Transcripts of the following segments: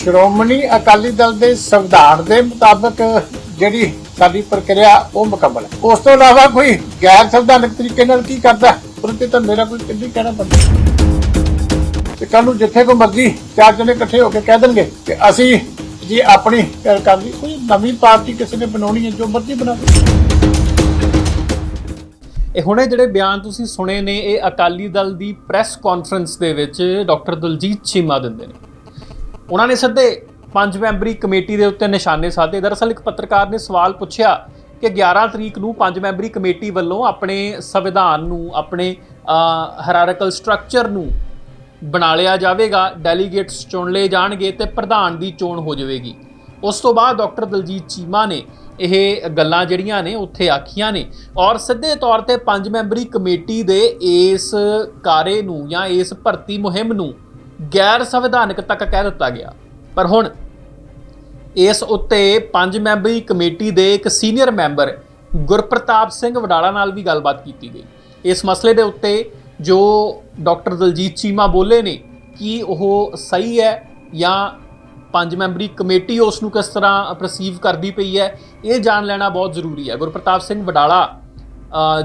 ਸ਼੍ਰੋਮਣੀ ਅਕਾਲੀ ਦਲ ਦੇ ਸੰਵਿਧਾਨ ਦੇ ਮੁਤਾਬਕ ਜਿਹੜੀ ਸਾਡੀ ਪ੍ਰਕਿਰਿਆ, ਉਹ ਮੁਕੰਮਲ ਹੈ। ਉਸ ਤੋਂ ਇਲਾਵਾ ਕੋਈ ਗੈਰ ਸੰਵਿਧਾਨਕ ਤਰੀਕੇ ਨਾਲ ਕੀ ਕਰਦਾ ਉਹਦੇ ਤਾਂ ਮੇਰਾ ਕੋਈ ਕਿੰਨੀ ਕਹਿਣਾ ਬੰਦਾ ਤੇ ਕੱਲ ਨੂੰ ਜਿੱਥੇ ਕੋ ਮਰਜ਼ੀ ਚਾਰ ਜਣੇ ਇਕੱਠੇ ਹੋ ਕੇ ਕਹਿ ਦੇਣਗੇ ਕਿ ਅਸੀਂ ਜੀ ਆਪਣੀ ਗੱਲ ਕੋਈ ਨਵੀਂ ਪਾਰਟੀ ਕਿਸੇ ਨੇ ਬਣਾਉਣੀ ਹੈ, ਜੋ ਮਰਜ਼ੀ ਬਣਾ ਇਹ ਹੁਣੇ ਜਿਹੜੇ ਬਿਆਨ ਤੁਸੀਂ ਸੁਣੇ ਨੇ, ਇਹ ਅਕਾਲੀ ਦਲ ਦੀ ਪ੍ਰੈਸ ਕਾਨਫਰੰਸ ਦੇ ਵਿੱਚ ਡਾਕਟਰ ਦਲਜੀਤ ਚੀਮਾ ਦਿੰਦੇ ਨੇ। ਉਹਨਾਂ ਨੇ ਸਿੱਧੇ ਪੰਜ ਮੈਂਬਰੀ ਕਮੇਟੀ ਦੇ ਉੱਤੇ ਨਿਸ਼ਾਨੇ ਸਾਧੇ। ਦਰਅਸਲ ਇੱਕ ਪੱਤਰਕਾਰ ਨੇ ਸਵਾਲ ਪੁੱਛਿਆ ਕਿ 11 ਤਰੀਕ ਨੂੰ ਪੰਜ ਮੈਂਬਰੀ ਕਮੇਟੀ ਵੱਲੋਂ ਆਪਣੇ ਸੰਵਿਧਾਨ ਨੂੰ, ਆਪਣੇ ਹਰਾਰਕਲ ਸਟਰਕਚਰ ਨੂੰ ਬਣਾ ਲਿਆ ਜਾਵੇਗਾ ਡੈਲੀਗੇਟਸ ਚੁਣ ਲਏ ਜਾਣਗੇ ਤੇ ਪ੍ਰਧਾਨ ਦੀ ਚੋਣ ਹੋ ਜਾਵੇਗੀ। ਉਸ ਤੋਂ ਬਾਅਦ ਡਾਕਟਰ ਦਲਜੀਤ ਚੀਮਾ ਨੇ ਇਹ ਗੱਲਾਂ ਜਿਹੜੀਆਂ ਨੇ ਉੱਥੇ ਆਖੀਆਂ ਨੇ ਔਰ ਸਿੱਧੇ ਤੌਰ ਤੇ ਪੰਜ ਮੈਂਬਰੀ ਕਮੇਟੀ ਦੇ ਇਸ ਕਾਰੇ ਨੂੰ ਜਾਂ ਇਸ ਭਰਤੀ ਮੁਹਿੰਮ ਨੂੰ ਗੈਰ ਸੰਵਿਧਾਨਕ ਤੱਕ ਕਹਿ ਦਿੱਤਾ ਗਿਆ। ਪਰ ਹੁਣ ਇਸ ਉੱਤੇ ਪੰਜ ਮੈਂਬਰੀ ਕਮੇਟੀ ਦੇ ਇੱਕ ਸੀਨੀਅਰ ਮੈਂਬਰ ਗੁਰਪ੍ਰਤਾਪ ਸਿੰਘ ਵਡਾਲਾ ਨਾਲ ਵੀ ਗੱਲਬਾਤ ਕੀਤੀ ਗਈ। ਇਸ ਮਸਲੇ ਦੇ ਉੱਤੇ ਜੋ ਡਾਕਟਰ ਦਲਜੀਤ ਚੀਮਾ ਬੋਲੇ ਨੇ ਕਿ ਉਹ ਸਹੀ ਹੈ ਜਾਂ ਪੰਜ ਮੈਂਬਰੀ ਕਮੇਟੀ ਉਸ ਨੂੰ ਕਿਸ ਤਰ੍ਹਾਂ ਪਰਸੀਵ ਕਰਦੀ ਪਈ ਹੈ, ਇਹ ਜਾਣ ਲੈਣਾ ਬਹੁਤ ਜ਼ਰੂਰੀ ਹੈ। ਗੁਰਪ੍ਰਤਾਪ ਸਿੰਘ ਵਡਾਲਾ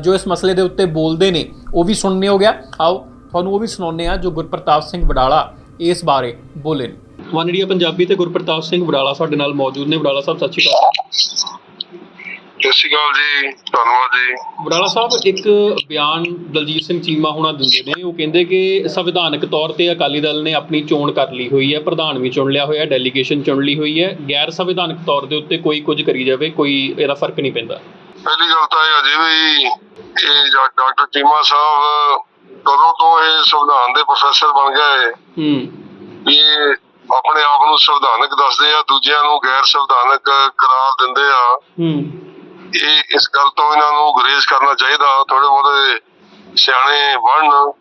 ਜੋ ਇਸ ਮਸਲੇ ਦੇ ਉੱਤੇ ਬੋਲਦੇ ਨੇ, ਉਹ ਵੀ ਸੁਣਨੇ ਹੋ ਗਿਆ। ਆਓ ਤੁਹਾਨੂੰ ਉਹ ਵੀ ਸੁਣਾਉਂਦੇ ਆ ਜੋ ਗੁਰਪ੍ਰਤਾਪ ਸਿੰਘ ਵਡਾਲਾ ਇਸ ਬਾਰੇ ਬੋਲੇ ਨੇ। ਵਨ ਇੰਡੀਆ ਪੰਜਾਬੀ ਤੇ ਗੁਰਪ੍ਰਤਾਪ ਸਿੰਘ ਵਡਾਲਾ ਸਾਡੇ ਨਾਲ ਮੌਜੂਦ ਨੇ। ਵਡਾਲਾ ਸਾਹਿਬ ਸਤਿ ਸ਼੍ਰੀ ਅਕਾਲ। ਸਤਿ ਸ਼੍ਰੀ ਅਕਾਲ ਜੀ ਧੰਨਵਾਦ ਜੀ। ਵਡਾਲਾ ਸਾਹਿਬ ਇੱਕ ਬਿਆਨ ਦਲਜੀਤ ਸਿੰਘ ਚੀਮਾ ਹੋਣਾ ਦਿੰਦੇ ਨੇ। ਉਹ ਕਹਿੰਦੇ ਕਿ ਸੰਵਿਧਾਨਕ ਤੌਰ ਤੇ ਅਕਾਲੀ ਦਲ ਨੇ ਆਪਣੀ ਚੋਣ ਕਰ ਲਈ ਹੋਈ ਹੈ ਪ੍ਰਧਾਨ ਵੀ ਚੁਣ ਲਿਆ ਹੋਇਆ ਡੈਲੀਗੇਸ਼ਨ ਚੁਣ ਲਈ ਹੋਈ ਹੈ। ਗੈਰ ਸੰਵਿਧਾਨਕ ਤੌਰ ਦੇ ਉੱਤੇ ਕੋਈ ਕੁਝ ਕਰੀ ਜਾਵੇ ਕੋਈ ਇਹਦਾ ਫ਼ਰਕ ਨਹੀਂ ਪੈਂਦਾ। ਪਹਿਲੀ ਗੱਲ ਤਾਂ ਇਹ ਅਜੇ ਵੀ ਇਹ ਡਾਕਟਰ ਚੀਮਾ ਸਾਹਿਬ ਕਦੋਂ ਤੋਂ ਇਹ ਸੰਵਿਧਾਨ ਦੇ ਪ੍ਰੋਫੈਸਰ ਬਣ ਗਏ ਹੂੰ। ਇਹ ਆਪਣੇ ਆਪ ਨੂੰ ਸੰਵਿਧਾਨਕ ਦੱਸਦੇ ਆ ਦੂਜਿਆਂ ਨੂੰ ਗੈਰ ਸੰਵਿਧਾਨਕ ਕਰਾਰ ਦਿੰਦੇ ਆ। ਹੂੰ। ਇਹ ਇਸ ਗੱਲ ਤੋਂ ਇਹਨਾਂ ਨੂੰ ਗੁਰੇਜ਼ ਕਰਨਾ ਚਾਹੀਦਾ ਥੋੜੇ ਬਹੁਤੇ ਸਿਆਣੇ ਬਣਨ।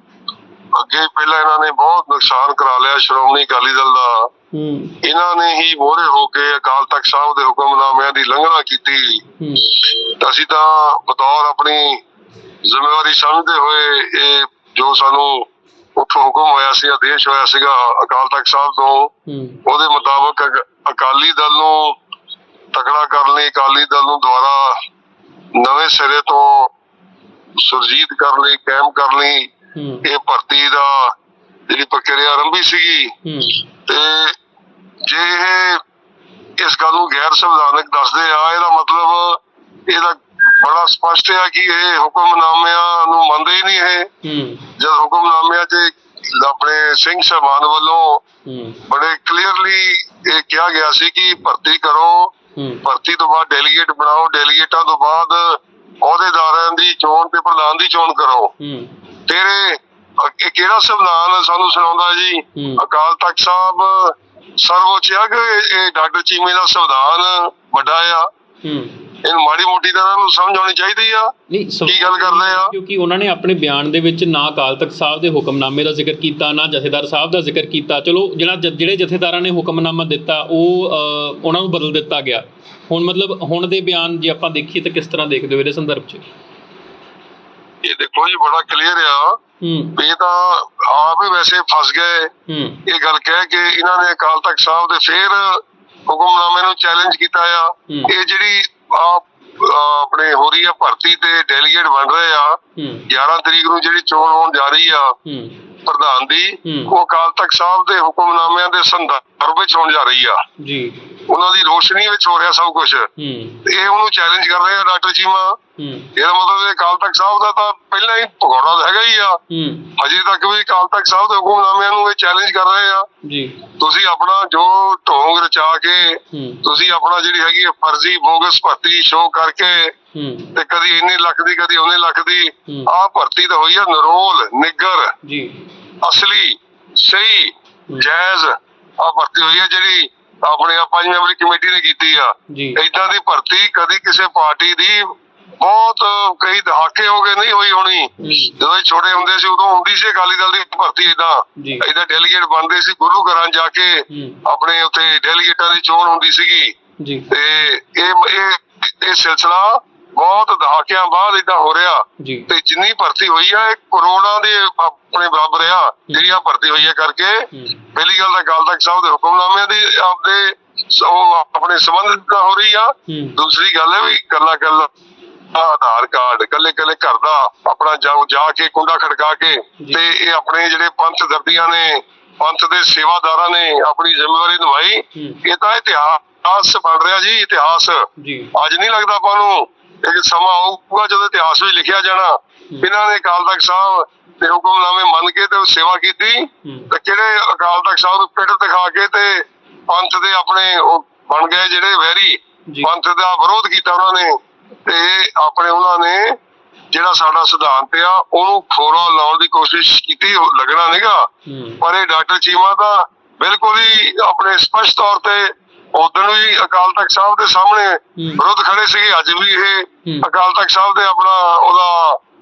ਅੱਗੇ ਪਹਿਲਾਂ ਇਹਨਾਂ ਨੇ ਬਹੁਤ ਨੁਕਸਾਨ ਕਰਾ ਲਿਆ ਸ਼੍ਰੋਮਣੀ ਅਕਾਲੀ ਦਲ ਦਾ। ਹੂੰ। ਇਹਨਾਂ ਨੇ ਹੀ ਮੋਹਰੇ ਹੋ ਕੇ ਅਕਾਲ ਤਖਤ ਸਾਹਿਬ ਦੇ ਹੁਕਮਨਾਮਿਆਂ ਦੀ ਲੰਘਣਾ ਕੀਤੀ। ਹੂੰ। ਤਾਂ ਅਸੀਂ ਤਾਂ ਬਤੌਰ ਆਪਣੀ ਜ਼ਿੰਮੇਵਾਰੀ ਸਮਝਦੇ ਹੋਏ ਇਹ ਜੋ ਸਾਨੂੰ ਉੱਥੋਂ ਹੁਕਮ ਹੋਇਆ ਸੀ ਆਦੇਸ਼ ਹੋਇਆ ਸੀਗਾ ਅਕਾਲ ਤਖਤ ਸਾਹਿਬ ਤੋਂ ਉਹਦੇ ਮੁਤਾਬਕ ਅਕ- ਅਕਾਲੀ ਦਲ ਨੂੰ ਤਕੜਾ ਕਰਨ ਲਈ ਅਕਾਲੀ ਦਲ ਨੂੰ ਦੁਬਾਰਾ ਨਵੇਂ ਸਿਰੇ ਤੋਂ ਸੁਰਜੀਤ ਕਰਨ ਲਈ ਕਾਇਮ ਕਰਨ ਲਈ ਇਹ ਭਰਤੀ ਦਾ ਜਿਹੜੀ ਪ੍ਰਕਿਰਿਆ ਆਰੰਭੀ ਸੀਗੀ। ਤੇ ਜੇ ਇਹ ਇਸ ਗੱਲ ਨੂੰ ਗੈਰ ਸੰਵਿਧਾਨਕ ਦੱਸਦੇ ਆ ਇਹਦਾ ਮਤਲਬ ਇਹਦਾ ਬੜਾ ਸਪਸ਼ਟ ਹੈ ਕਿ ਇਹ ਹੁਕਮਨਾਮਿਆਂ ਨੂੰ ਮੰਨਦੇ ਹੀ ਨਹੀਂ ਇਹ। ਹੂੰ। ਜਦ ਹੁਕਮਨਾਮਿਆਂ 'ਚ ਆਪਣੇ ਸਿੰਘ ਸਾਹਿਬਾਨ ਵੱਲੋਂ ਹੂੰ। ਬੜੇ ਕਲੀਅਰਲੀ ਇਹ ਕਿਹਾ ਗਿਆ ਸੀ ਕਿ ਭਰਤੀ ਕਰੋ ਹੂੰ। ਭਰਤੀ ਤੋਂ ਬਾਅਦ ਡੈਲੀਗੇਟ ਬਣਾਓ ਡੈਲੀਗੇਟਾਂ ਤੋਂ ਬਾਅਦ ਅਹੁਦੇਦਾਰਾਂ ਦੀ ਚੋਣ ਤੇ ਪ੍ਰਧਾਨ ਦੀ ਚੋਣ ਕਰੋ। ਹੂੰ। ਤੇਰੇ ਇਹ ਕਿਹੜਾ ਸੰਵਿਧਾਨ ਸਾਨੂੰ ਸੁਣਾਉਂਦਾ ਜੀ? ਹੂੰ। ਅਕਾਲ ਤਖਤ ਸਾਹਿਬ ਸਰਵਉੱਚ ਆ ਕਿ ਇਹ- ਡਾਕਟਰ ਚੀਮੇ ਦਾ ਸੰਵਿਧਾਨ ਵੱਡਾ ਆ? ਹੂੰ। ਇਹਨੂੰ ਮਾੜੀ ਮੋਟੀ ਤਾਂ ਇਹਨਾਂ ਨੂੰ ਸਮਝ ਆਉਣੀ ਚਾਹੀਦੀ ਆ। ਨਹੀਂ ਕੀ ਗੱਲ ਕਰਦੇ ਆ? ਕਿਉਂਕਿ ਉਹਨਾਂ ਨੇ ਆਪਣੇ ਬਿਆਨ ਦੇ ਵਿੱਚ ਨਾ ਅਕਾਲ ਤਖਤ ਸਾਹਿਬ ਦੇ ਹੁਕਮਨਾਮੇ ਦਾ ਜ਼ਿਕਰ ਕੀਤਾ ਨਾ ਜਥੇਦਾਰ ਸਾਹਿਬ ਦਾ ਜ਼ਿਕਰ ਕੀਤਾ। ਚਲੋ ਜਿਹੜਾ ਜਿਹੜੇ ਜਥੇਦਾਰਾਂ ਨੇ ਹੁਕਮਨਾਮਾ ਦਿੱਤਾ ਉਹ ਉਹਨਾਂ ਨੂੰ ਬਦਲ ਦਿੱਤਾ ਗਿਆ। ਹੁਣ ਮਤਲਬ ਹੁਣ ਦੇ ਬਿਆਨ ਜੇ ਆਪਾਂ ਦੇਖੀਏ ਤਾਂ ਕਿਸ ਤਰ੍ਹਾਂ ਦੇਖਦੇ ਹੋ ਇਹਦੇ ਸੰਦਰਭ 'ਚ? ਇਹ ਦੇਖੋ ਜੀ ਬੜਾ ਕਲੀਅਰ ਆ। ਇਹ ਤਾਂ ਆਪ ਹੀ ਵੈਸੇ ਫਸ ਗਏ। ਹੂੰ। ਇਹ ਗੱਲ ਕਹਿ ਕੇ ਇਹਨਾਂ ਨੇ ਅਕਾਲ ਤਖਤ ਸਾਹਿਬ ਦੇ ਫੇਰ ਹੁਕਮਨਾਮੇ ਨੂੰ ਚੈਲੰਜ ਕੀਤਾ ਆ। ਇਹ ਜਿਹੜੀ ਆਪਣੇ ਹੋ ਰਹੀ ਆ ਭਰਤੀ ਤੇ ਡੈਲੀਗੇਟ ਬਣ ਰਹੇ ਆ। ਹੂੰ। 11 ਤਰੀਕ ਨੂੰ ਜਿਹੜੀ ਚੋਣ ਹੋਣ ਜਾ ਰਹੀ ਆ ਪ੍ਰਧਾਨ ਦੀ। ਉਹ ਅਕਾਲ ਤਖਤ ਸਾਹਿਬ ਦੇ ਹੁਕਮਨਾਮਿਆਂ ਦੇ ਸੰਦਰਭ ਵਿੱਚ ਹੋਣ ਜਾ ਰਹੀ ਆ। ਜੀ। ਉਹਨਾਂ ਦੀ ਰੋਸ਼ਨੀ ਵਿੱਚ ਹੋ ਰਿਹਾ ਸਭ ਕੁਝ ਇਹ ਉਹਨੂੰ ਚੈਲੰਜ ਕਰ ਰਹੇ ਆ ਡਾਕਟਰ ਚੀਮਾ। ਇਹਦਾ ਮਤਲਬ ਇਹ ਅਕਾਲ ਤਖਤ ਸਾਹਿਬ ਦਾ ਤਾਂ ਪਹਿਲਾਂ ਹੀ ਭਗੌੜਾ ਹੈਗਾ ਹੀ ਆ। ਹੂੰ। ਅਜੇ ਤੱਕ ਵੀ ਅਕਾਲ ਤਖਤ ਸਾਹਿਬ ਦੇ ਹੁਕਮਨਾਮਿਆਂ ਨੂੰ ਇਹ ਚੈਲੰਜ ਕਰ ਰਹੇ ਆ। ਜੀ। ਤੁਸੀਂ ਆਪਣਾ ਜੋ ਢੋਂਗ ਰਚਾ ਕੇ ਤੁਸੀਂ ਆਪਣਾ ਜਿਹੜੀ ਹੈਗੀ ਫਰਜ਼ੀ ਬੋਗਸ ਭਰਤੀ ਸ਼ੋਅ ਕਰਕੇ ਤੇ ਕਦੀ ਇੰਨੇ ਲੱਖ ਦੀ ਕਦੀ ਉਹਨੇ ਲੱਖ ਦੀ। ਆਹ ਭਰਤੀ ਤਾਂ ਹੋਈ ਆ ਨਰੋਲ ਨਿੱਗਰ ਜੀ। ਅਸਲੀ ਸਹੀ। ਜਾਇਜ਼ ਆ ਭਰਤੀ ਹੋਈ ਹੈ ਜਿਹੜੀ ਆਪਣੇ ਆ ਪੰਜ ਮੈਂਬਰੀ ਕਮੇਟੀ ਨੇ ਕੀਤੀ ਆ। ਇਦਾਂ ਦੀ ਭਰਤੀ ਕਦੀ ਕਿਸੇ ਪਾਰਟੀ ਦੀ ਬਹੁਤ ਕਈ ਦਹਾਕੇ ਹੋ ਗਏ ਨਹੀਂ ਹੋਈ ਹੋਣੀ। ਜਦੋਂ ਛੋਟੇ ਹੁੰਦੇ ਸੀ ਉਦੋਂ ਹੁੰਦੀ ਸੀ ਅਕਾਲੀ ਦਲ ਦੀ ਭਰਤੀ ਇਦਾਂ ਇਦਾਂ ਡੈਲੀਗੇਟ ਬਣਦੇ ਸੀ ਗੁਰੂ ਘਰਾਂ ਜਾ ਕੇ ਆਪਣੇ ਉੱਥੇ ਡੈਲੀਗੇਟਾਂ ਦੀ ਚੋਣ ਹੁੰਦੀ ਸੀਗੀ। ਤੇ ਇਹ ਇਹ ਇਹ ਸਿਲਸਿਲਾ ਬਹੁਤ ਦਹਾਕਿਆਂ ਬਾਅਦ ਇਦਾਂ ਹੋ ਰਿਹਾ ਤੇ ਜਿੰਨੀ ਭਰਤੀ ਹੋਈ ਆ ਇਹ ਕਰੋੜਾਂ ਦੇ ਆਪਣੇ ਬਰਾਬਰ ਆ ਜਿਹੜੀ ਆ ਭਰਤੀ ਹੋਈ ਆ ਕਰਕੇ। ਪਹਿਲੀ ਗੱਲ ਤਾਂ ਅਕਾਲ ਤਖਤ ਸਾਹਿਬ ਦੇ ਹੁਕਮਨਾਮਿਆਂ ਦੀ ਆਪਦੇ ਉਹ ਆਪਣੇ ਸੰਬੰਧ ਹੋ ਰਹੀ ਆ। ਦੂਸਰੀ ਗੱਲ ਹੈ ਵੀ ਕੱਲਾ ਕੱਲਾ ਆਧਾਰ ਕਾਰਡ ਕੱਲੇ ਕੱਲੇ ਘਰ ਦਾ ਆਪਣਾ ਜਾ ਜਾ ਕੇ ਕੁੰਡਾ ਖੜਕਾ ਕੇ। ਤੇ ਇਹ ਆਪਣੇ ਜਿਹੜੇ ਪੰਥ ਦਰਦੀਆਂ ਨੇ ਪੰਥ ਦੇ ਸੇਵਾਦਾਰਾਂ ਨੇ ਆਪਣੀ ਜ਼ਿੰਮੇਵਾਰੀ ਨਿਭਾਈ। ਇਹ ਤਾਂ ਇਤਿਹਾਸ ਬਣ ਰਿਹਾ ਜੀ ਇਤਿਹਾਸ। ਅੱਜ ਨਹੀਂ ਲੱਗਦਾ ਆਪਾਂ ਨੂੰ ਇੱਕ ਸਮਾਂ ਆਊਗਾ ਜਦੋਂ ਇਤਿਹਾਸ ਵਿੱਚ ਲਿਖਿਆ ਜਾਣਾ। ਇਹਨਾਂ ਨੇ ਅਕਾਲ ਤਖਤ ਸਾਹਿਬ ਦੇ ਹੁਕਮਨਾਮੇ ਮੰਨ ਕੇ ਤੇ ਸੇਵਾ ਕੀਤੀ। ਤੇ ਕਿਹੜੇ ਅਕਾਲ ਤਖਤ ਸਾਹਿਬ ਨੂੰ ਪਿੱਠ ਦਿਖਾ ਕੇ ਤੇ ਪੰਥ ਦੇ ਆਪਣੇ ਉਹ ਬਣ ਗਏ ਜਿਹੜੇ ਵੈਰੀ ਪੰਥ ਦਾ ਵਿਰੋਧ ਕੀਤਾ ਉਹਨਾਂ ਨੇ ਤੇ ਆਪਣੇ ਉਹਨਾਂ ਨੇ ਜਿਹੜਾ ਸਾਡਾ ਸਿਧਾਂਤ ਆ ਉਹਨੂੰ ਖੋਰਾ ਲਾਉਣ ਦੀ ਕੋਸ਼ਿਸ਼ ਕੀਤੀ ਲੱਗਣਾ ਨਹੀਂਗਾ ਪਰ ਇਹ ਡਾਕਟਰ ਚੀਮਾ ਤਾਂ ਬਿਲਕੁਲ ਹੀ ਆਪਣੇ ਸਪਸ਼ਟ ਤੌਰ ਤੇ ਉਦੋਂ ਵੀ ਅਕਾਲ ਤਖਤ ਸਾਹਿਬ ਦੇ ਸਾਹਮਣੇ ਵਿਰੋਧ ਖੜੇ ਸੀਗੇ ਅੱਜ ਵੀ ਇਹ। ਅਕਾਲ ਤਖਤ ਸਾਹਿਬ ਦੇ ਆਪਣਾ ਉਹਦਾ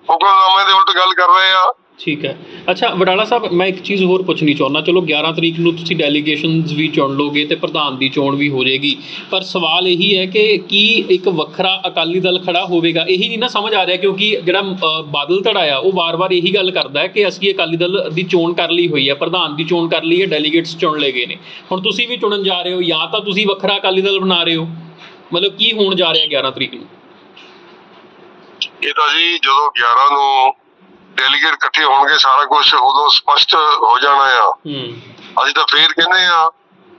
ਹੁਕਮਨਾਮੇ ਦੇ ਉਲਟ ਗੱਲ ਕਰ ਰਹੇ ਆ ਠੀਕ ਹੈ। ਅੱਛਾ, ਵਡਾਲਾ ਸਾਹਿਬ, ਮੈਂ ਇੱਕ ਚੀਜ਼ ਹੋਰ ਪੁੱਛਣੀ ਚਾਹੁੰਦਾ। ਚਲੋ 11 ਤਰੀਕ ਨੂੰ ਤੁਸੀਂ ਡੈਲੀਗੇਸ਼ਨਸ ਵੀ ਚੁਣ ਲੋਗੇ ਤੇ ਪ੍ਰਧਾਨ ਦੀ ਚੋਣ ਵੀ ਹੋ ਜਾਏਗੀ। ਪਰ ਸਵਾਲ ਇਹੀ ਹੈ ਕਿ ਕੀ ਇੱਕ ਵੱਖਰਾ ਅਕਾਲੀ ਦਲ ਖੜਾ ਹੋਵੇਗਾ? ਇਹੀ ਨਹੀਂ ਨਾ ਸਮਝ ਆ ਰਿਹਾ, ਕਿਉਂਕਿ ਜਿਹੜਾ ਬਾਦਲ ਧੜਾ ਆ ਉਹ ਵਾਰ-ਵਾਰ ਇਹੀ ਗੱਲ ਕਰਦਾ ਹੈ ਕਿ ਅਸੀਂ ਅਕਾਲੀ ਦਲ ਦੀ ਚੋਣ ਕਰ ਲਈ ਹੋਈ ਹੈ, ਪ੍ਰਧਾਨ ਦੀ ਚੋਣ ਕਰ ਲਈ ਹੈ ਡੈਲੀਗੇਟਸ ਚੁਣ ਲਏ ਗਏ ਨੇ। ਹੁਣ ਤੁਸੀਂ ਵੀ ਚੁਣਨ ਜਾ ਰਹੇ ਹੋ, ਜਾਂ ਤਾਂ ਤੁਸੀਂ ਵੱਖਰਾ ਅਕਾਲੀ ਦਲ ਬਣਾ ਰਹੇ ਹੋ? ਮਤਲਬ ਕੀ ਹੋਣ ਜਾ ਰਿਹਾ 11 ਤਰੀਕ ਨੂੰ? ਇਹ ਤਾਂ ਜੀ ਜਦੋਂ 11 ਨੂੰ ਡੈਲੀਗੇਟ ਇਕੱਠੇ ਹੋਣਗੇ ਸਾਰਾ ਕੁਝ ਉਦੋਂ ਸਪਸ਼ਟ ਹੋ ਜਾਣਾ ਆ। ਅਸੀਂ ਤਾਂ ਫੇਰ ਕਹਿੰਦੇ ਆ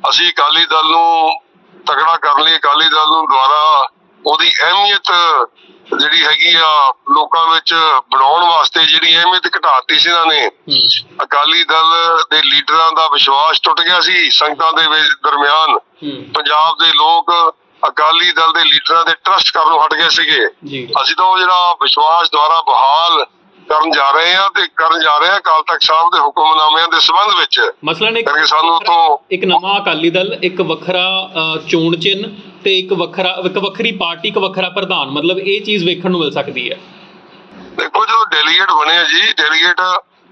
ਅਸੀਂ ਅਕਾਲੀ ਦਲ ਨੂੰ ਤਕੜਾ ਕਰਨ ਲਈ ਅਕਾਲੀ ਦਲ ਨੂੰ ਦੁਆਰਾ ਉਹਦੀ ਅਹਿਮੀਅਤ ਜਿਹੜੀ ਹੈਗੀ ਆ ਲੋਕਾਂ ਵਿੱਚ ਬਣਾਉਣ ਵਾਸਤੇ ਜਿਹੜੀ ਅਹਿਮੀਅਤ ਘਟਾਤੀ ਸੀ ਇਹਨਾਂ ਨੇ ਅਕਾਲੀ ਦਲ ਦੇ ਲੀਡਰਾਂ ਦਾ ਵਿਸ਼ਵਾਸ ਟੁੱਟ ਗਿਆ ਸੀ ਸੰਗਤਾਂ ਦੇ ਵਿੱਚ ਦਰਮਿਆਨ। ਪੰਜਾਬ ਦੇ ਲੋਕ ਅਕਾਲੀ ਦਲ ਦੇ ਲੀਡਰਾਂ ਦੇ ਟਰਸਟ ਕਰਨੋਂ ਹਟ ਗਏ ਸੀਗੇ। ਅਸੀਂ ਤਾਂ ਉਹ ਜਿਹੜਾ ਵਿਸ਼ਵਾਸ ਦੁਆਰਾ ਬਹਾਲ ਕਰਨ ਜਾ ਰਹੇ ਆ ਤੇ ਕਰਨ ਜਾ ਰਹੇ ਆ ਅਕਾਲ ਤਖਤ ਸਾਹਿਬ ਦੇ ਹੁਕਮਨਾਮਿਆਂ ਦੇ ਸੰਬੰਧ ਵਿੱਚ। ਮਸਲਨ ਇੱਕ ਕਰਕੇ ਸਾਨੂੰ ਤੋਂ ਇੱਕ ਨਵਾਂ ਅਕਾਲੀ ਦਲ ਇੱਕ ਵੱਖਰਾ ਚੋਣ ਚਿੰਨ੍ਹ ਤੇ ਇੱਕ ਵੱਖਰਾ ਇੱਕ ਵੱਖਰੀ ਪਾਰਟੀ ਇੱਕ ਵੱਖਰਾ ਪ੍ਰਧਾਨ ਮਤਲਬ ਇਹ ਚੀਜ਼ ਵੇਖਣ ਨੂੰ ਮਿਲ ਸਕਦੀ ਹੈ। ਦੇਖੋ ਜਦੋਂ ਡੈਲੀਗੇਟ ਬਣੇ ਆ ਜੀ ਡੈਲੀਗੇਟ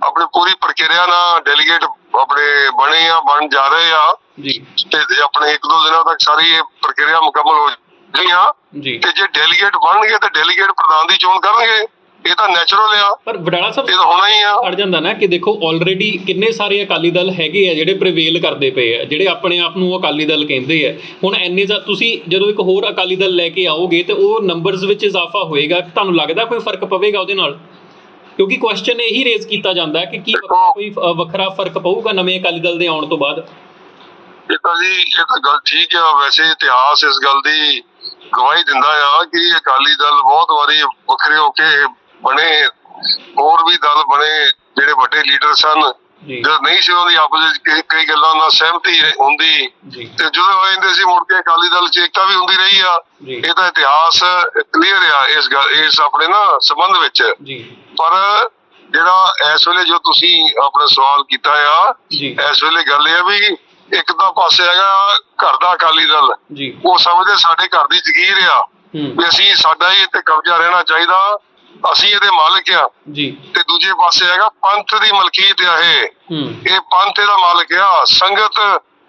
ਆਪਣੀ ਪੂਰੀ ਪ੍ਰਕਿਰਿਆ ਨਾਲ ਡੈਲੀਗੇਟ ਆਪਣੇ ਬਣੇ ਆ ਬਣ ਜਾ ਰਹੇ ਆ। ਜੀ। ਤੇ ਆਪਣੇ ਇੱਕ ਦੋ ਦਿਨਾਂ ਤੱਕ ਸਾਰੀ ਇਹ ਪ੍ਰਕਿਰਿਆ ਮੁਕੰਮਲ ਹੋ ਜਾਣੀ ਆ ਜੀ। ਤੇ ਜੇ ਡੈਲੀਗੇਟ ਬਣਨਗੇ ਤੇ ਡੈਲੀਗੇਟ ਪ੍ਰਧਾਨ ਦੀ ਚੋਣ ਕਰਨਗੇ। ਇਹ ਤਾਂ ਨੈਚੁਰਲ ਆ। ਪਰ ਵਡਾਲਾ ਸਾਹਿਬ ਇਹ ਤਾਂ ਹੋਣਾ ਹੀ ਆ। ਅੜ ਜਾਂਦਾ ਨਾ ਕਿ ਦੇਖੋ ਆਲਰੇਡੀ ਕਿੰਨੇ ਸਾਰੇ ਅਕਾਲੀ ਦਲ ਹੈਗੇ ਆ ਜਿਹੜੇ ਪ੍ਰੀਵੇਲ ਕਰਦੇ ਪਏ ਆ ਜਿਹੜੇ ਆਪਣੇ ਆਪ ਨੂੰ ਅਕਾਲੀ ਦਲ ਕਹਿੰਦੇ ਆ। ਹੁਣ ਐਨੇ ਜ਼ਿਆ ਤੁਸੀਂ ਜਦੋਂ ਇੱਕ ਹੋਰ ਅਕਾਲੀ ਦਲ ਲੈ ਕੇ ਆਓਗੇ ਤੇ ਉਹ ਨੰਬਰਸ ਵਿੱਚ ਇਜ਼ਾਫਾ ਹੋਏਗਾ ਤੁਹਾਨੂੰ ਲੱਗਦਾ ਕੋਈ ਫ਼ਰਕ ਪਵੇਗਾ ਉਹਦੇ ਨਾਲ? ਕਿਉਂਕਿ ਕੁਐਸਚਨ ਇਹੀ ਰੇਜ਼ ਕੀਤਾ ਜਾਂਦਾ ਕਿ ਕੀ ਕੋਈ ਵੱਖਰਾ ਫ਼ਰਕ ਪਊਗਾ ਨਵੇਂ ਅਕਾਲੀ ਦਲ ਦੇ ਆਉਣ ਤੋਂ ਬਾਅਦ? ਇਹ ਤਾਂ ਜੀ ਇਹ ਤਾਂ ਗੱਲ ਠੀਕ ਆ। ਵੈਸੇ ਇਤਿਹਾਸ ਇਸ ਗੱਲ ਦੀ ਗਵਾਹੀ ਦਿੰਦਾ ਆ ਕਿ ਅਕਾਲੀ ਦਲ ਬਹੁਤ ਵਾਰੀ ਵੱਖਰੇ ਹੋ ਕੇ ਬਣੇ ਹੋਰ ਵੀ ਦਲ ਬਣੇ ਜਿਹੜੇ ਵੱਡੇ ਲੀਡਰ ਸਨ ਜੀ। ਜਦ ਨਹੀਂ ਸੀ ਉਹਦੀ ਆਪਸ ਵਿੱਚ ਕਈ- ਗੱਲਾਂ ਨਾਲ ਸਹਿਮਤੀ ਹੁੰਦੀ। ਤੇ ਜਦੋਂ ਹੋ ਜਾਂਦੇ ਸੀ ਮੁੜ ਕੇ ਅਕਾਲੀ ਦਲ ਚ ਏਕਤਾ ਵੀ ਹੁੰਦੀ ਰਹੀ ਆ। ਇਹ ਤਾਂ ਇਤਿਹਾਸ ਕਲੀਅਰ ਆ ਇਸ ਗੱਲ ਇਸ ਆਪਣੇ ਨਾ ਸੰਬੰਧ ਵਿੱਚ। ਪਰ ਜਿਹੜਾ ਇਸ ਵੇਲੇ ਜੋ ਤੁਸੀਂ ਆਪਣਾ ਸਵਾਲ ਕੀਤਾ ਆ ਇਸ ਵੇਲੇ ਗੱਲ ਇਹ ਆ ਵੀ ਇੱਕ ਤਾਂ ਪਾਸੇ ਹੈਗਾ ਘਰ ਦਾ ਅਕਾਲੀ ਦਲ। ਉਹ ਸਮਝਦੇ ਸਾਡੇ ਘਰ ਦੀ ਜ਼ਗੀਰ ਆ। ਵੀ ਅਸੀਂ ਸਾਡਾ ਹੀ ਇੱਥੇ ਕਬਜ਼ਾ ਰਹਿਣਾ ਚਾਹੀਦਾ। ਅਸੀਂ ਇਹਦੇ ਮਾਲਕ ਆ। ਜੀ। ਤੇ ਦੂਜੇ ਪਾਸੇ ਹੈਗਾ ਪੰਥ ਦੀ ਮਲਕੀਅਤ ਆ ਇਹ। ਇਹ ਪੰਥ ਇਹਦਾ ਮਾਲਕ ਆ। ਸੰਗਤ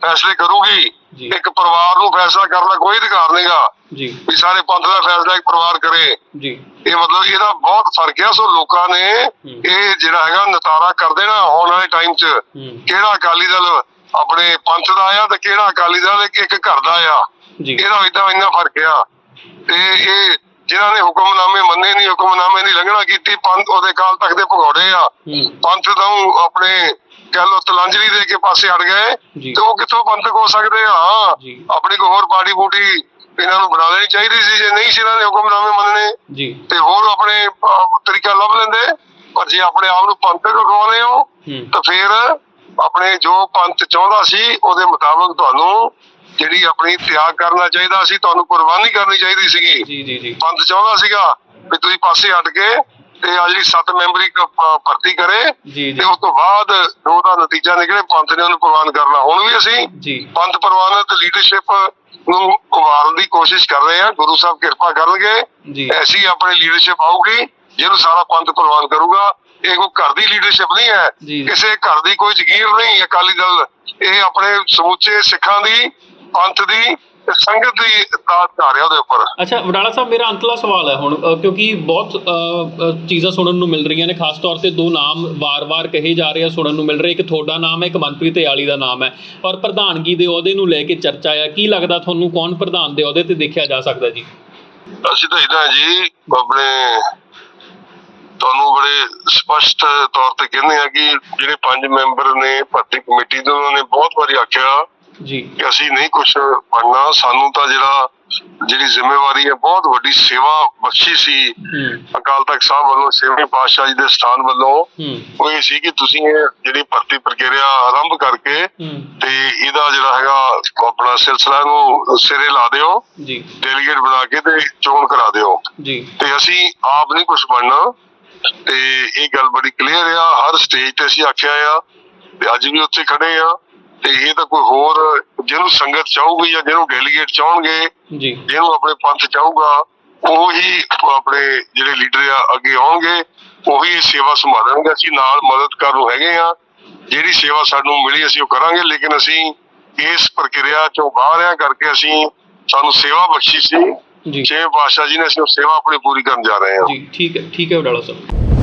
ਫੈਸਲੇ ਕਰੂਗੀ। ਇੱਕ ਪਰਿਵਾਰ ਨੂੰ ਫੈਸਲਾ ਕਰਨ ਦਾ ਕੋਈ ਅਧਿਕਾਰ ਨਹੀਂਗਾ ਜੀ। ਵੀ ਸਾਰੇ ਪੰਥ ਦਾ ਫੈਸਲਾ ਇੱਕ ਪਰਿਵਾਰ ਕਰੇ। ਜੀ। ਇਹ ਮਤਲਬ ਇਹਦਾ ਬਹੁਤ ਫ਼ਰਕ ਆ। ਸੋ ਲੋਕਾਂ ਨੇ ਇਹ ਜਿਹੜਾ ਹੈਗਾ ਨਤਾਰਾ ਕਰ ਦੇਣਾ ਆਉਣ ਵਾਲੇ ਟਾਈਮ 'ਚ। ਕਿਹੜਾ ਅਕਾਲੀ ਦਲ ਆਪਣੇ ਪੰਥ ਦਾ ਆ ਤੇ ਕਿਹੜਾ ਅਕਾਲੀ ਦਲ ਇੱਕ ਘਰ ਦਾ ਆ। ਇਹਦਾ ਇਦਾਂ ਇੰਨਾ ਫ਼ਰਕ ਆ। ਤੇ ਇਹ ਜਿਨ੍ਹਾਂ ਨੇ ਹੁਕਮਨਾਮੇ ਮੰਨੇ ਨਹੀਂ ਹੁਕਮਨਾਮੇ ਦੀ ਲੰਘਣਾ ਕੀਤੀ ਪੰਥ ਉਹਦੇ ਕਾਲ ਤੱਕ ਦੇ ਭਗੌੜੇ ਆ। ਪੰਥ ਤੋਂ ਆਪਣੇ ਕਹਿ ਲੋ ਤਲਾਂਜਲੀ ਦੇ ਕੇ ਪਾਸੇ ਹਟ ਗਏ ਤੇ ਉਹ ਕਿੱਥੋਂ ਪੰਥਕ ਹੋ ਸਕਦੇ ਆ? ਆਪਣੀ ਕੋਈ ਹੋਰ ਪਾਰਟੀ ਬੂਟੀ ਇਹਨਾਂ ਨੂੰ ਬਣਾ ਲੈਣੀ ਚਾਹੀਦੀ ਸੀ ਜੇ ਨਹੀਂ ਸੀ ਇਹਨਾਂ ਨੇ ਹੁਕਮਨਾਮੇ ਮੰਨਣੇ ਤੇ ਹੋਰ ਆਪਣੇ ਤਰੀਕਾ ਲੱਭ ਲੈਂਦੇ। ਪਰ ਜੇ ਆਪਣੇ ਆਪ ਨੂੰ ਪੰਥਕ ਹੋ ਹੂੰ। ਤਾਂ ਫਿਰ ਆਪਣੇ ਜੋ ਪੰਥ ਚਾਹੁੰਦਾ ਸੀ ਉਹਦੇ ਮੁਤਾਬਕ ਤੁਹਾਨੂੰ ਜਿਹੜੀ ਆਪਣੀ ਤਿਆਗ ਕਰਨਾ ਚਾਹੀਦਾ ਸੀ ਤੁਹਾਨੂੰ ਕੁਰਬਾਨੀ ਕਰਨੀ ਚਾਹੀਦੀ ਸੀਗੀ। ਜੀ ਜੀ ਜੀ। ਪੰਥ ਚਾਹੁੰਦਾ ਸੀਗਾ ਵੀ ਤੁਸੀਂ ਪਾਸੇ ਹਟ ਕੇ ਤੇ ਆ ਜਿਹੜੀ 7 ਮੈਂਬਰੀ ਭਰਤੀ ਕਰੇ ਜੀ ਤੇ ਜੀ ਉਸ ਤੋਂ ਬਾਅਦ ਉਹਦਾ ਨਤੀਜਾ ਨਿਕਲੇ ਪੰਥ ਨੇ ਉਹਨੂੰ ਪ੍ਰਵਾਨ ਕਰਨਾ। ਹੁਣ ਵੀ ਅਸੀਂ ਜੀ। ਪੰਥ ਪ੍ਰਵਾਨਤ ਲੀਡਰਸ਼ਿਪ ਨੂੰ ਉਭਾਰਨ ਦੀ ਕੋਸ਼ਿਸ਼ ਕਰ ਰਹੇ ਹਾਂ। ਗੁਰੂ ਸਾਹਿਬ ਕਿਰਪਾ ਕਰਨਗੇ। ਜੀ। ਐਸੀ ਆਪਣੀ ਲੀਡਰਸ਼ਿਪ ਆਊਗੀ ਜਿਹਨੂੰ ਸਾਰਾ ਪੰਥ ਪ੍ਰਵਾਨ ਕਰੂਗਾ। ਇਹ ਕੋਈ ਘਰ ਦੀ ਲੀਡਰਸ਼ਿਪ ਨਹੀਂ ਹੈ। ਜੀ। ਕਿਸੇ ਘਰ ਦੀ ਕੋਈ ਜ਼ਗੀਰ ਨਹੀਂ। ਅਕਾਲੀ ਦਲ ਇਹ ਆਪਣੇ ਸਮੁੱਚੇ ਸਿੱਖਾਂ ਦੀ ਪੰਥ ਦੀ ਸੰਗਤ ਦੀ ਦਾਤ ਧਾਰ ਹੈ ਉਹਦੇ ਉੱਪਰ। ਅੱਛਾ ਵਡਾਲਾ ਸਾਹਿਬ ਮੇਰਾ ਅੰਤਲਾ ਸਵਾਲ ਹੈ ਹੁਣ ਅ, ਕਿਉਂਕਿ ਬਹੁਤ ਅ, ਅ, ਚੀਜ਼ਾਂ ਸੁਣਨ ਨੂੰ ਮਿਲ ਰਹੀਆਂ ਨੇ ਖਾਸ ਤੌਰ ਤੇ ਦੋ ਨਾਮ ਵਾਰ-ਵਾਰ ਕਹੇ ਜਾ ਰਹੇ ਆ ਸੁਣਨ ਨੂੰ ਮਿਲ ਰਹੇ। ਇੱਕ ਤੁਹਾਡਾ ਨਾਮ ਹੈ ਇੱਕ ਮਨਪ੍ਰੀਤ ਯਾਲੀ ਦਾ ਨਾਮ ਹੈ। ਔਰ ਪ੍ਰਧਾਨਗੀ ਦੇ ਅਹੁਦੇ ਨੂੰ ਲੈ ਕੇ ਚਰਚਾ ਆ ਕੀ ਲੱਗਦਾ ਤੁਹਾਨੂੰ ਕੌਣ ਪ੍ਰਧਾਨ ਦੇ ਅਹੁਦੇ ਤੇ ਦੇਖਿਆ ਜਾ ਸਕਦਾ ਜੀ? ਅਸੀਂ ਤਾਂ ਇਦਾਂ ਜੀ ਆਪਣੇ ਤੁਹਾਨੂੰ ਬੜੇ ਸਪਸ਼ਟ ਤੌਰ ਤੇ ਕਹਿੰਦੇ ਆ ਕਿ ਜਿਹੜੇ ਪੰਜ ਮੈਂਬਰ ਨੇ ਭਰਤੀ ਕਮੇਟੀ ਦੇ ਉਹਨਾਂ ਨੇ ਬਹੁਤ ਵਾਰੀ ਆਖਿਆ ਜੀ। ਕਿ ਅਸੀਂ ਨਹੀਂ ਕੁਝ ਬਣਨਾ। ਸਾਨੂੰ ਤਾਂ ਜਿਹੜਾ ਜਿਹੜੀ ਜ਼ਿੰਮੇਵਾਰੀ ਹੈ ਬਹੁਤ ਵੱਡੀ ਸੇਵਾ ਬਖਸ਼ੀ ਸੀ। ਅਕਾਲ ਤਖਤ ਸਾਹਿਬ ਵੱਲੋਂ ਛੇਵੀਂ ਪਾਤਸ਼ਾਹ ਜੀ ਦੇ ਸਥਾਨ ਵੱਲੋਂ। ਉਹ ਇਹ ਸੀ ਕਿ ਤੁਸੀਂ ਇਹ ਜਿਹੜੀ ਭਰਤੀ ਪ੍ਰਕਿਰਿਆ ਆਰੰਭ ਕਰਕੇ ਤੇ ਇਹਦਾ ਜਿਹੜਾ ਹੈਗਾ ਆਪਣਾ ਸਿਲਸਿਲਾ ਨੂੰ ਸਿਰੇ ਲਾ ਦਿਓ। ਜੀ। ਡੈਲੀਗੇਟ ਬਣਾ ਕੇ ਤੇ ਚੋਣ ਕਰਾ ਦਿਓ। ਜੀ। ਤੇ ਅਸੀਂ ਆਪ ਨਹੀਂ ਕੁਝ ਬਣਨਾ। ਤੇ ਇਹ ਗੱਲ ਬੜੀ ਕਲੀਅਰ ਆ। ਹਰ ਸਟੇਜ ਤੇ ਅਸੀਂ ਆਖਿਆ ਆ। ਤੇ ਅੱਜ ਵੀ ਉੱਥੇ ਖੜੇ ਆ। ਤੇ ਇਹ ਤਾਂ ਕੋਈ ਹੋਰ ਜਿਹਨੂੰ ਸੰਗਤ ਚਾਹੂਗੀ ਜਾਂ ਜਿਹਨੂੰ ਡੈਲੀਗੇਟ ਚਾਹਣਗੇ ਜੀ। ਜਿਹਨੂੰ ਆਪਣੇ ਪੰਥ ਚਾਹੂਗਾ ਉਹ ਆਪਣੇ ਜਿਹੜੇ ਲੀਡਰ ਆ ਅੱਗੇ ਆਉਣਗੇ ਉਹੀ ਸੇਵਾ ਸੰਭਾਲਣਗੇ। ਅਸੀਂ ਨਾਲ ਮਦਦ ਕਰਨ ਨੂੰ ਹੈਗੇ ਆ ਜਿਹੜੀ ਸੇਵਾ ਸਾਨੂੰ ਮਿਲੀ ਅਸੀਂ ਉਹ ਕਰਾਂਗੇ ਲੇਕਿਨ ਅਸੀਂ ਇਸ ਪ੍ਰਕਿਰਿਆ ਚੋਂ ਬਾਹਰ ਆ ਕਰਕੇ ਅਸੀਂ ਸਾਨੂੰ ਸੇਵਾ ਬਖਸ਼ੀ ਸੀ। ਜੀ। ਛੇ ਪਾਤਸ਼ਾਹ ਜੀ ਨੇ ਅਸੀਂ ਉਹ ਸੇਵਾ ਆਪਣੀ ਪੂਰੀ ਕਰਨ ਜਾ ਰਹੇ ਹਾਂ। ਜੀ ਠੀਕ ਹੈ ਠੀਕ ਹੈ ਵਡਾਲਾ ਸਾਹਿਬ।